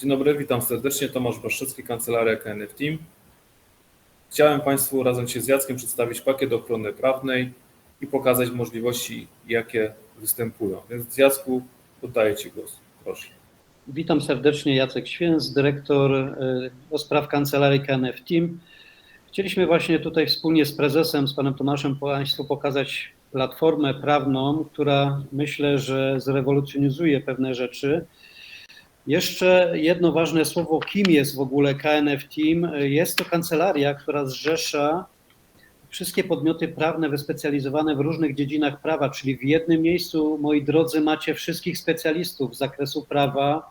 Dzień dobry, witam serdecznie. Tomasz Baszczycki, Kancelaria KNF Team. Chciałem Państwu razem się z Jackiem przedstawić pakiet ochrony prawnej i pokazać możliwości, jakie występują. Więc Jacku, oddaję Ci głos. Proszę. Witam serdecznie, Jacek Święc, dyrektor y, do spraw Kancelarii KNF Team. Chcieliśmy właśnie tutaj wspólnie z prezesem, z panem Tomaszem Państwu pokazać platformę prawną, która myślę, że zrewolucjonizuje pewne rzeczy. Jeszcze jedno ważne słowo, kim jest w ogóle KNF Team. Jest to kancelaria, która zrzesza wszystkie podmioty prawne wyspecjalizowane w różnych dziedzinach prawa, czyli w jednym miejscu, moi drodzy, macie wszystkich specjalistów z zakresu prawa,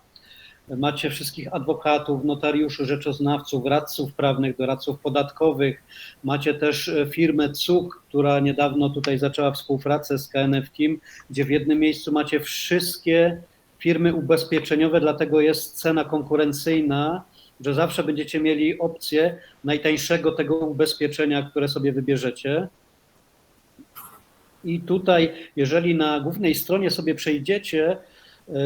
macie wszystkich adwokatów, notariuszy, rzeczoznawców, radców prawnych, doradców podatkowych, macie też firmę CUK, która niedawno tutaj zaczęła współpracę z KNF Team, gdzie w jednym miejscu macie wszystkie firmy ubezpieczeniowe, dlatego jest cena konkurencyjna, że zawsze będziecie mieli opcję najtańszego tego ubezpieczenia, które sobie wybierzecie. I tutaj, jeżeli na głównej stronie sobie przejdziecie e,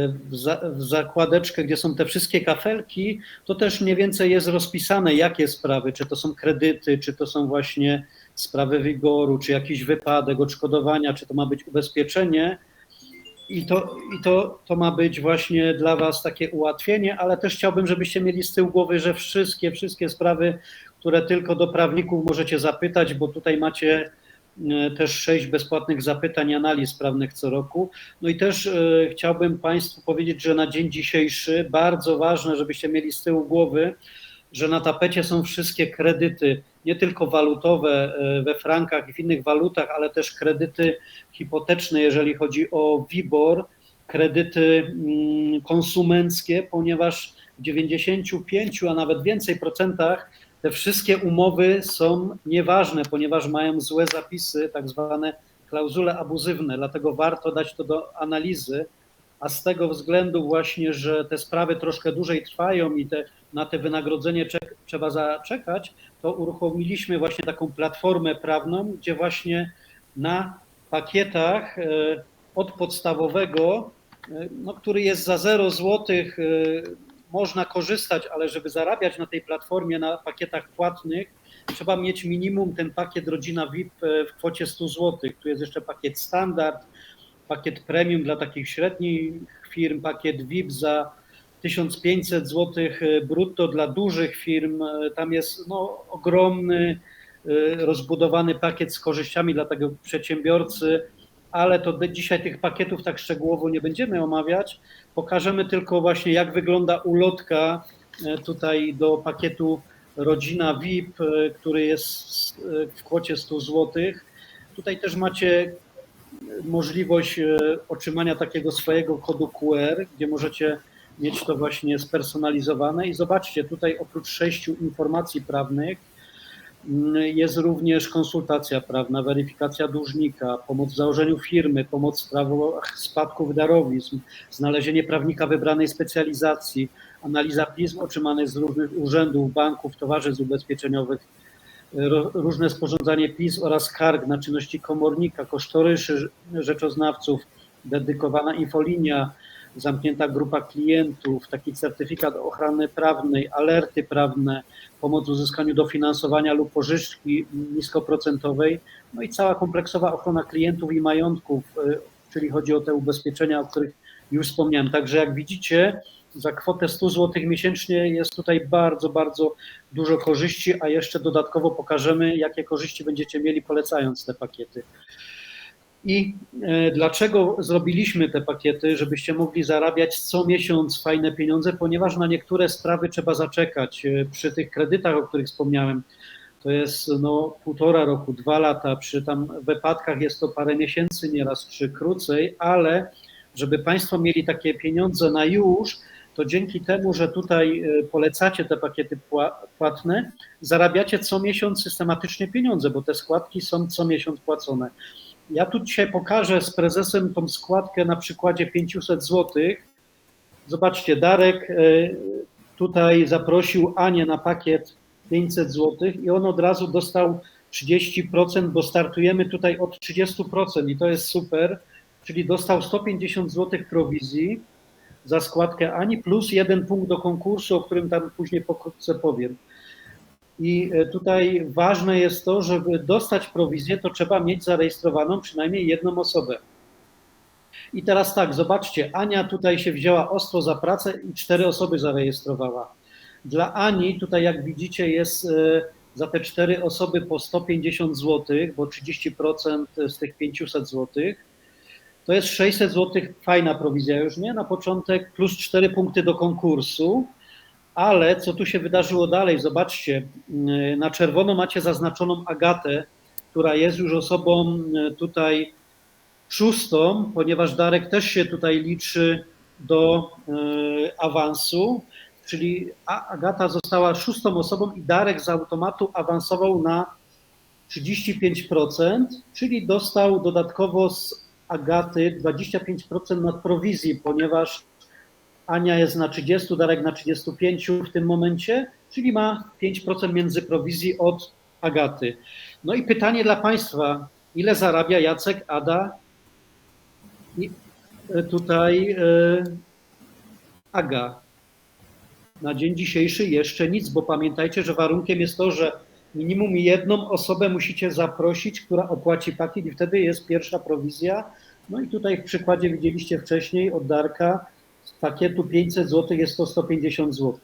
w, za, w zakładeczkę, gdzie są te wszystkie kafelki, to też mniej więcej jest rozpisane, jakie sprawy, czy to są kredyty, czy to są właśnie sprawy wygoru, czy jakiś wypadek, odszkodowania, czy to ma być ubezpieczenie. I, to, i to, to ma być właśnie dla Was takie ułatwienie, ale też chciałbym, żebyście mieli z tyłu głowy, że wszystkie, wszystkie sprawy, które tylko do prawników możecie zapytać, bo tutaj macie e, też sześć bezpłatnych zapytań, analiz prawnych co roku. No i też e, chciałbym Państwu powiedzieć, że na dzień dzisiejszy bardzo ważne, żebyście mieli z tyłu głowy, że na tapecie są wszystkie kredyty, nie tylko walutowe e, we frankach i w innych walutach, ale też kredyty hipoteczne, jeżeli chodzi o WIBOR, kredyty mm, konsumenckie, ponieważ w 95, a nawet więcej procentach te wszystkie umowy są nieważne, ponieważ mają złe zapisy, tak zwane klauzule abuzywne, dlatego warto dać to do analizy, a z tego względu właśnie, że te sprawy troszkę dłużej trwają i te, na te wynagrodzenie czek, trzeba zaczekać, to uruchomiliśmy właśnie taką platformę prawną, gdzie właśnie na pakietach e, od podstawowego, e, no, który jest za 0 zł, e, można korzystać, ale żeby zarabiać na tej platformie, na pakietach płatnych, trzeba mieć minimum ten pakiet Rodzina VIP w kwocie 100 zł. Tu jest jeszcze pakiet standard, pakiet premium dla takich średnich firm, pakiet VIP za 1500 zł brutto dla dużych firm. Tam jest no, ogromny, rozbudowany pakiet z korzyściami dla tego przedsiębiorcy, ale to dzisiaj tych pakietów tak szczegółowo nie będziemy omawiać. Pokażemy tylko właśnie, jak wygląda ulotka tutaj do pakietu Rodzina VIP, który jest w kwocie 100 zł. Tutaj też macie możliwość e, otrzymania takiego swojego kodu QR, gdzie możecie mieć to właśnie spersonalizowane. I zobaczcie, tutaj oprócz sześciu informacji prawnych mm, jest również konsultacja prawna, weryfikacja dłużnika, pomoc w założeniu firmy, pomoc w sprawach spadków darowizn, znalezienie prawnika wybranej specjalizacji, analiza pism otrzymanych z różnych urzędów, banków, towarzystw ubezpieczeniowych, różne sporządzanie pism oraz skarg na czynności komornika, kosztoryszy rzeczoznawców, dedykowana infolinia, zamknięta grupa klientów, taki certyfikat ochrony prawnej, alerty prawne, pomoc w uzyskaniu dofinansowania lub pożyczki niskoprocentowej, no i cała kompleksowa ochrona klientów i majątków, y, czyli chodzi o te ubezpieczenia, o których już wspomniałem. Także jak widzicie, za kwotę 100 zł miesięcznie jest tutaj bardzo, bardzo dużo korzyści, a jeszcze dodatkowo pokażemy, jakie korzyści będziecie mieli polecając te pakiety. I e, dlaczego zrobiliśmy te pakiety, żebyście mogli zarabiać co miesiąc fajne pieniądze, ponieważ na niektóre sprawy trzeba zaczekać. E, przy tych kredytach, o których wspomniałem, to jest no, półtora roku, dwa lata, przy tam wypadkach jest to parę miesięcy nieraz, czy krócej, ale żeby Państwo mieli takie pieniądze na już, to dzięki temu, że tutaj e, polecacie te pakiety płatne, zarabiacie co miesiąc systematycznie pieniądze, bo te składki są co miesiąc płacone. Ja tu dzisiaj pokażę z prezesem tą składkę na przykładzie 500 zł. Zobaczcie, Darek e, tutaj zaprosił Anię na pakiet 500 zł i on od razu dostał 30%, bo startujemy tutaj od 30% i to jest super, czyli dostał 150 zł prowizji za składkę Ani, plus jeden punkt do konkursu, o którym tam później pokrótce powiem. I e, tutaj ważne jest to, żeby dostać prowizję, to trzeba mieć zarejestrowaną przynajmniej jedną osobę. I teraz tak, zobaczcie, Ania tutaj się wzięła ostro za pracę i cztery osoby zarejestrowała. Dla Ani tutaj, jak widzicie, jest e, za te cztery osoby po 150 zł, bo 30% z tych 500 zł. To jest 600 zł, fajna prowizja już, nie? Na początek, plus 4 punkty do konkursu. Ale co tu się wydarzyło dalej? Zobaczcie, yy, na czerwono macie zaznaczoną Agatę, która jest już osobą yy, tutaj szóstą, ponieważ Darek też się tutaj liczy do yy, awansu, czyli Agata została szóstą osobą i Darek z automatu awansował na 35%, czyli dostał dodatkowo z Agaty 25% nad prowizji, ponieważ Ania jest na 30, Darek na 35 w tym momencie, czyli ma 5% między prowizji od Agaty. No i pytanie dla Państwa, ile zarabia Jacek, Ada i tutaj e, Aga? Na dzień dzisiejszy jeszcze nic, bo pamiętajcie, że warunkiem jest to, że minimum jedną osobę musicie zaprosić, która opłaci pakiet i wtedy jest pierwsza prowizja. No i tutaj w przykładzie widzieliście wcześniej od Darka, z pakietu 500 zł jest to 150 zł.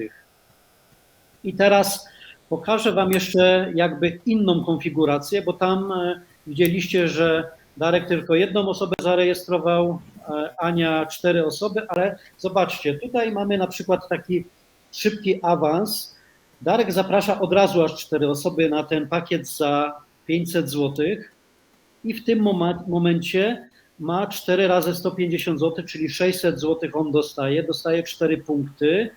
I teraz pokażę Wam jeszcze jakby inną konfigurację, bo tam e, widzieliście, że Darek tylko jedną osobę zarejestrował, e, Ania cztery osoby, ale zobaczcie, tutaj mamy na przykład taki szybki awans. Darek zaprasza od razu aż cztery osoby na ten pakiet za 500 zł i w tym momencie ma 4 razy 150 zł, czyli 600 zł on dostaje, dostaje 4 punkty.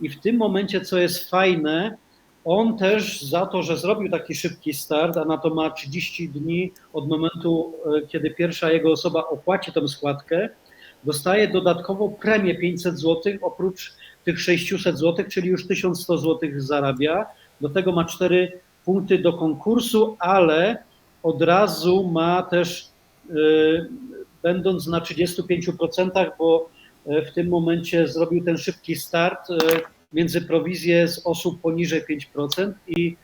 I w tym momencie, co jest fajne, on też za to, że zrobił taki szybki start, a na to ma 30 dni od momentu, e, kiedy pierwsza jego osoba opłaci tą składkę, dostaje dodatkowo premię 500 zł oprócz tych 600 zł, czyli już 1100 zł zarabia. Do tego ma 4 punkty do konkursu, ale od razu ma też y, będąc na 35%, bo e, w tym momencie zrobił ten szybki start e, między prowizję z osób poniżej 5% i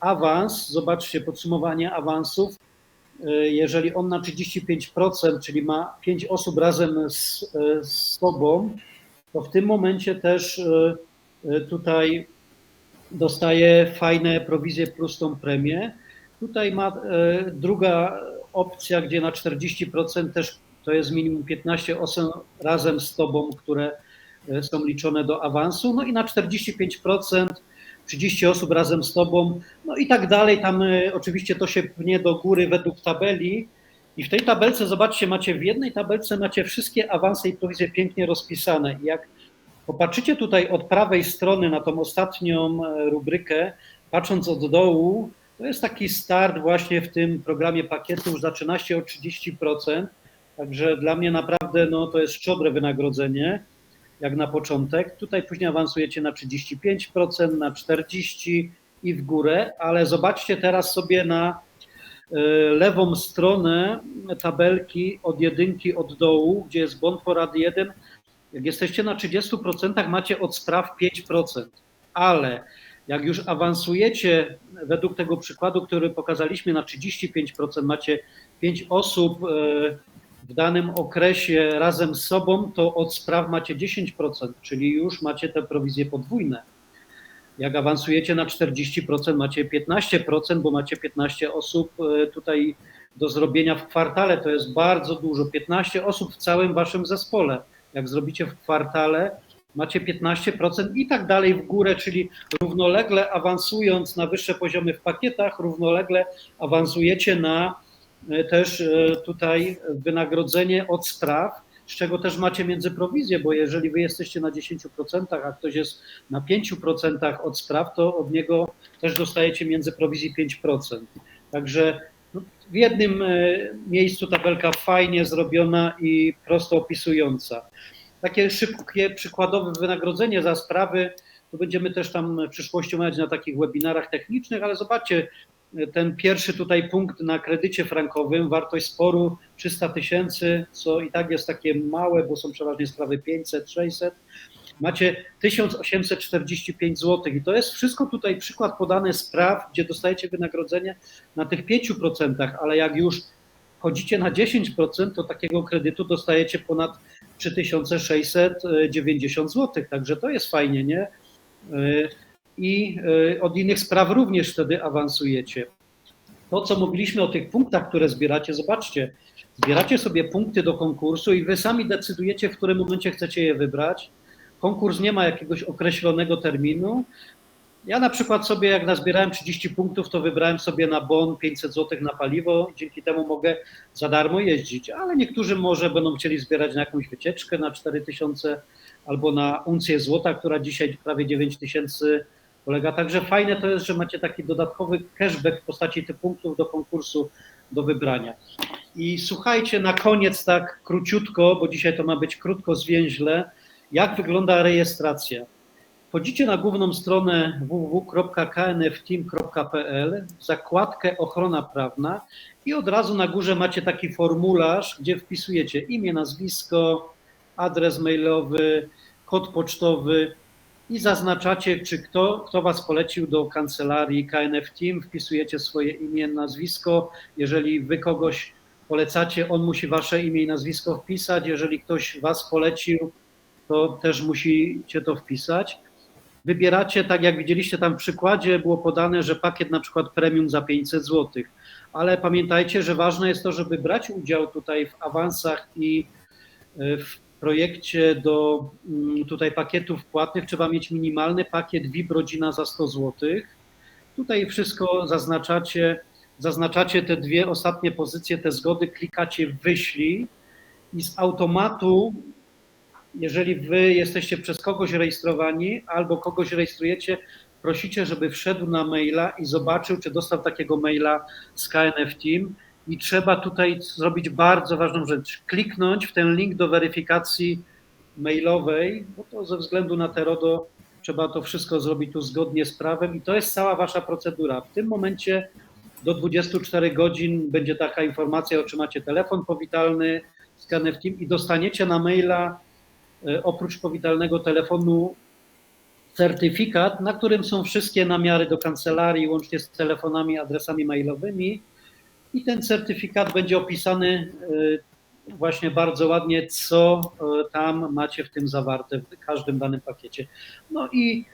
awans, zobaczcie podsumowanie awansów, jeżeli on na 35%, czyli ma 5 osób razem z, z sobą, to w tym momencie też tutaj dostaje fajne prowizje plus tą premię. Tutaj ma druga opcja, gdzie na 40% też to jest minimum 15 osób razem z Tobą, które są liczone do awansu, no i na 45% 30 osób razem z Tobą, no i tak dalej. Tam e, oczywiście to się pnie do góry według tabeli. I w tej tabelce, zobaczcie, macie w jednej tabelce macie wszystkie awanse i prowizje pięknie rozpisane. I jak popatrzycie tutaj od prawej strony na tą ostatnią e, rubrykę, patrząc od dołu, to jest taki start właśnie w tym programie pakietów, zaczyna się o 30%. Także dla mnie naprawdę no, to jest szczodre wynagrodzenie, jak na początek. Tutaj później awansujecie na 35%, na 40% i w górę, ale zobaczcie teraz sobie na e, lewą stronę tabelki od jedynki od dołu, gdzie jest bond porady 1. Jak jesteście na 30%, macie od spraw 5%, ale jak już awansujecie według tego przykładu, który pokazaliśmy na 35%, macie 5 osób e, w danym okresie razem z sobą, to od spraw macie 10%, czyli już macie te prowizje podwójne. Jak awansujecie na 40%, macie 15%, bo macie 15 osób e, tutaj do zrobienia w kwartale. To jest bardzo dużo. 15 osób w całym waszym zespole. Jak zrobicie w kwartale, macie 15% i tak dalej w górę, czyli równolegle awansując na wyższe poziomy w pakietach, równolegle awansujecie na też e, tutaj wynagrodzenie od spraw, z czego też macie między prowizję, bo jeżeli wy jesteście na 10%, a ktoś jest na 5% od spraw, to od niego też dostajecie między prowizji 5%. Także no, w jednym e, miejscu tabelka fajnie zrobiona i prosto opisująca. Takie szybkie, przykładowe wynagrodzenie za sprawy, to będziemy też tam w przyszłości omawiać na takich webinarach technicznych, ale zobaczcie, ten pierwszy tutaj punkt na kredycie frankowym, wartość sporu 300 tysięcy, co i tak jest takie małe, bo są przeważnie sprawy 500, 600. Macie 1845 zł i to jest wszystko tutaj przykład podany spraw, gdzie dostajecie wynagrodzenie na tych 5%, ale jak już chodzicie na 10%, to takiego kredytu dostajecie ponad 3690 zł, także to jest fajnie, nie? I od innych spraw również wtedy awansujecie. To, co mówiliśmy o tych punktach, które zbieracie, zobaczcie, zbieracie sobie punkty do konkursu i wy sami decydujecie, w którym momencie chcecie je wybrać. Konkurs nie ma jakiegoś określonego terminu. Ja na przykład sobie, jak nazbierałem 30 punktów, to wybrałem sobie na bon 500 zł na paliwo, dzięki temu mogę za darmo jeździć, ale niektórzy może będą chcieli zbierać na jakąś wycieczkę na 4000 albo na uncję złota, która dzisiaj prawie 9000 polega. Także fajne to jest, że macie taki dodatkowy cashback w postaci tych punktów do konkursu do wybrania. I słuchajcie, na koniec tak króciutko, bo dzisiaj to ma być krótko, zwięźle, jak wygląda rejestracja. Wchodzicie na główną stronę www.knfteam.pl, zakładkę ochrona prawna i od razu na górze macie taki formularz, gdzie wpisujecie imię, nazwisko, adres mailowy, kod pocztowy i zaznaczacie, czy kto, kto Was polecił do kancelarii KNF Team, wpisujecie swoje imię, nazwisko. Jeżeli Wy kogoś polecacie, on musi Wasze imię i nazwisko wpisać. Jeżeli ktoś Was polecił, to też musicie to wpisać. Wybieracie, tak jak widzieliście tam w przykładzie, było podane, że pakiet na przykład premium za 500 zł, ale pamiętajcie, że ważne jest to, żeby brać udział tutaj w awansach i w projekcie do tutaj pakietów płatnych trzeba mieć minimalny pakiet VIP rodzina za 100 zł. Tutaj wszystko zaznaczacie, zaznaczacie te dwie ostatnie pozycje, te zgody, klikacie wyślij i z automatu jeżeli wy jesteście przez kogoś rejestrowani albo kogoś rejestrujecie, prosicie, żeby wszedł na maila i zobaczył, czy dostał takiego maila z KNF Team. I trzeba tutaj zrobić bardzo ważną rzecz. Kliknąć w ten link do weryfikacji mailowej, bo to ze względu na te RODO trzeba to wszystko zrobić tu zgodnie z prawem i to jest cała wasza procedura. W tym momencie do 24 godzin będzie taka informacja, otrzymacie telefon powitalny z KNF Team i dostaniecie na maila oprócz powitalnego telefonu certyfikat, na którym są wszystkie namiary do kancelarii, łącznie z telefonami, adresami mailowymi. I ten certyfikat będzie opisany właśnie bardzo ładnie, co tam macie w tym zawarte, w każdym danym pakiecie. No i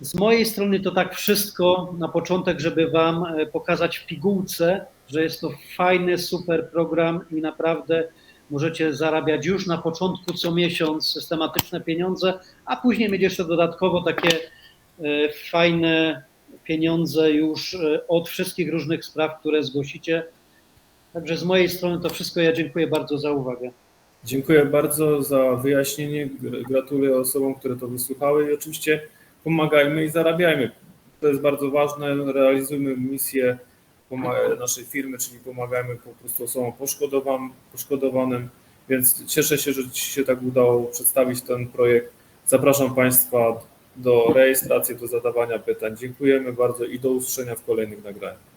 z mojej strony to tak wszystko na początek, żeby Wam pokazać w pigułce, że jest to fajny, super program i naprawdę możecie zarabiać już na początku co miesiąc systematyczne pieniądze, a później mieć jeszcze dodatkowo takie fajne pieniądze już od wszystkich różnych spraw, które zgłosicie. Także z mojej strony to wszystko. Ja dziękuję bardzo za uwagę. Dziękuję bardzo za wyjaśnienie. Gratuluję osobom, które to wysłuchały i oczywiście pomagajmy i zarabiajmy. To jest bardzo ważne. Realizujmy misję naszej firmy, czyli pomagajmy po prostu osobom poszkodowanym, więc cieszę się, że Ci się tak udało przedstawić ten projekt. Zapraszam Państwa do rejestracji, do zadawania pytań. Dziękujemy bardzo i do usłyszenia w kolejnych nagraniach.